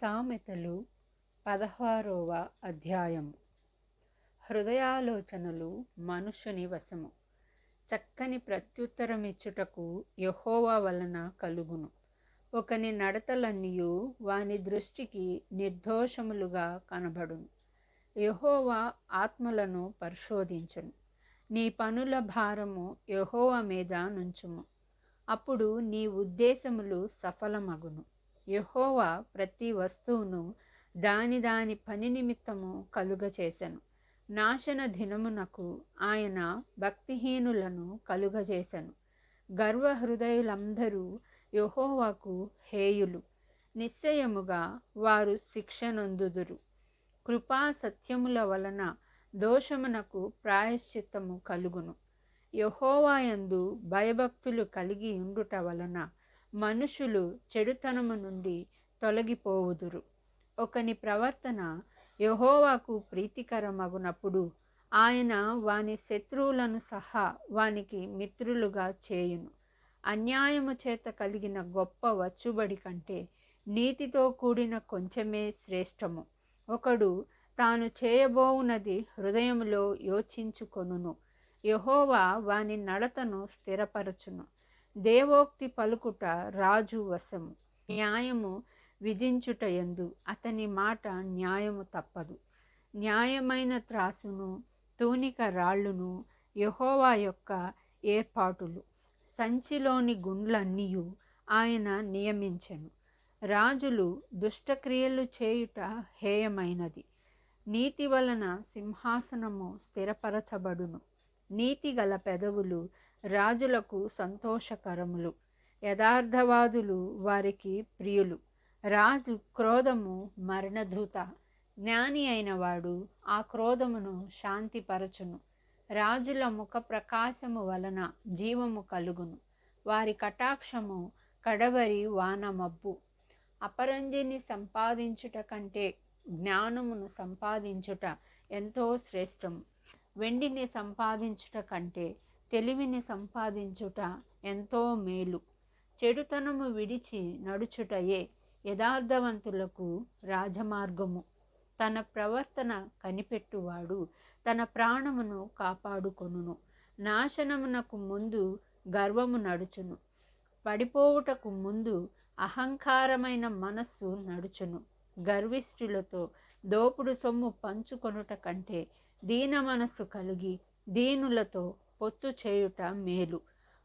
సామెతలు పదహారవ అధ్యాయము. హృదయాలోచనలు మనుషుని వశము. చక్కని ప్రత్యుత్తరమిచ్చుటకు యహోవా వలన కలుగును. ఒకని నడతలన్నీయు వాని దృష్టికి నిర్దోషములుగా కనబడును. యహోవా ఆత్మలను పరిశోధించును. నీ పనుల భారము యహోవా మీద నుంచుము. అప్పుడు నీ ఉద్దేశములు సఫలమగును. యహోవా ప్రతి వస్తువును దాని దాని పని నిమిత్తము కలుగచేశాను నాశన దినమునకు ఆయన భక్తిహీనులను కలుగజేశాను గర్వహృదయులందరూ యహోవాకు హేయులు. నిశ్చయముగా వారు శిక్షనొందుదురు. కృపా సత్యముల వలన దోషమునకు ప్రాయశ్చిత్తము కలుగును. యహోవాయందు భయభక్తులు కలిగి ఉండుట వలన మనుషులు చెడుతనము నుండి తొలగిపోవుదురు. ఒకని ప్రవర్తన యహోవాకు ప్రీతికరమగునప్పుడు ఆయన వాని శత్రువులను సహా వానికి మిత్రులుగా చేయును. అన్యాయము చేత కలిగిన గొప్ప వచ్చుబడి కంటే నీతితో కూడిన కొంచెమే శ్రేష్టము. ఒకడు తాను చేయబోవున్నది హృదయములో యోచించుకొనును. యహోవా వాని నడతను స్థిరపరచును. దేవోక్తి పలుకుట రాజు వశము. న్యాయము విధించుట ఎందు అతని మాట న్యాయము తప్పదు. న్యాయమైన త్రాసును తూనిక రాళ్ళును యహోవా యొక్క ఏర్పాటులు. సంచిలోని గుండ్లన్నీయు ఆయన నియమించెను. రాజులు దుష్టక్రియలు చేయుట హేయమైనది. నీతి వలన సింహాసనము స్థిరపరచబడును. నీతి గల పెదవులు రాజులకు సంతోషకరములు. యథార్థవాదులు వారికి ప్రియులు. రాజు క్రోధము మరణధూత జ్ఞాని అయిన వాడు ఆ క్రోధమును శాంతిపరచును. రాజుల ముఖ ప్రకాశము వలన జీవము కలుగును. వారి కటాక్షము కడవరి వానమబ్బు. అపరంజిని సంపాదించుట కంటే జ్ఞానమును సంపాదించుట ఎంతో శ్రేష్టము వెండిని సంపాదించుట కంటే తెలివిని సంపాదించుట ఎంతో మేలు. చెడుతనము విడిచి నడుచుటయే యథార్థవంతులకు రాజమార్గము. తన ప్రవర్తన కనిపెట్టువాడు తన ప్రాణమును కాపాడుకొనును. నాశనమునకు ముందు గర్వము నడుచును. పడిపోవుటకు ముందు అహంకారమైన మనస్సు నడుచును. గర్విష్ఠులతో దోపుడు సొమ్ము పంచుకొనుట కంటే దీన మనస్సు కలిగి దీనులతో పొత్తు చేయుట మేలు.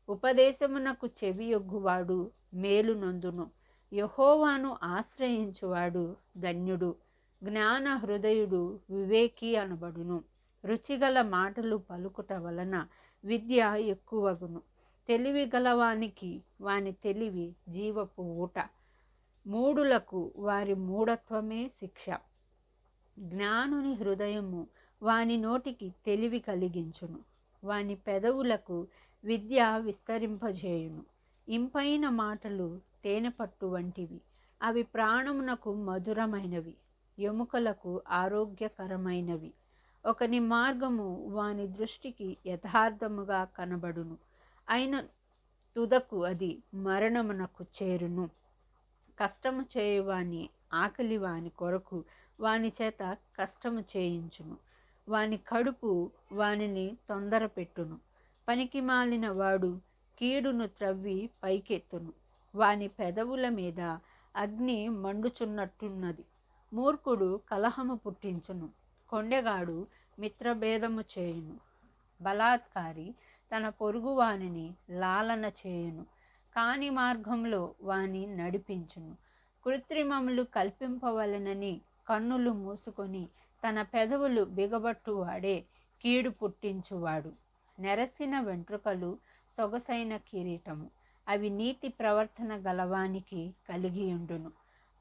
ఉపదేశమునకు చెవియొగ్గువాడు మేలు నొందును యహోవాను ఆశ్రయించువాడు ధన్యుడు. జ్ఞాన హృదయుడు వివేకి అనబడును. రుచిగల మాటలు పలుకుట వలన విద్య ఎక్కువగును. తెలివి గలవానికి వాని తెలివి జీవపు ఊట. మూడులకు వారి మూఢత్వమే శిక్ష. జ్ఞానుని హృదయము వాని నోటికి తెలివి కలిగించును. వాని పెదవులకు విద్య విస్తరింపజేయును. ఇంపైన మాటలు తేనెపట్టు వంటివి. అవి ప్రాణమునకు మధురమైనవి. ఎముకలకు ఆరోగ్యకరమైనవి. ఒకని మార్గము వాని దృష్టికి యథార్థముగా కనబడును. అయిన తుదకు అది మరణమునకు చేరును. కష్టము చేయువాని ఆకలి వాని కొరకు వాని చేత కష్టము చేయించును. వాని కడుపు వానిని తొందరపెట్టును. పనికి మాలిన వాడు కీడును త్రవ్వి పైకెత్తును. వాని పెదవుల మీద అగ్ని మండుచున్నట్టున్నది. మూర్ఖుడు కలహము పుట్టించును. కొండెగాడు మిత్రభేదము చేయును. బలాత్కారి తన పొరుగు వానిని లాలన చేయును. కాని మార్గంలో వాని నడిపించును. కృత్రిమములు కల్పింపవలనని కన్నులు మూసుకొని తన పెదవులు బిగబట్టువాడే కీడు పుట్టించువాడు. నెరసిన వెంట్రుకలు సొగసైన కిరీటము. అవి నీతి ప్రవర్తన గలవానికి కలిగియుండును.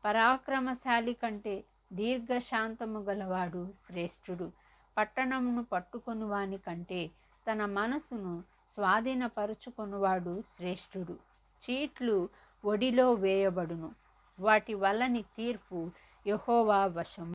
పరాక్రమశాలి కంటే దీర్ఘశాంతము గలవాడు శ్రేష్ఠుడు. పట్టణమును పట్టుకొని వాని కంటే తన మనసును స్వాధీనపరుచుకొనువాడు శ్రేష్ఠుడు. చీట్లు ఒడిలో వేయబడును. వాటి వల్లని తీర్పు యహోవా వశము.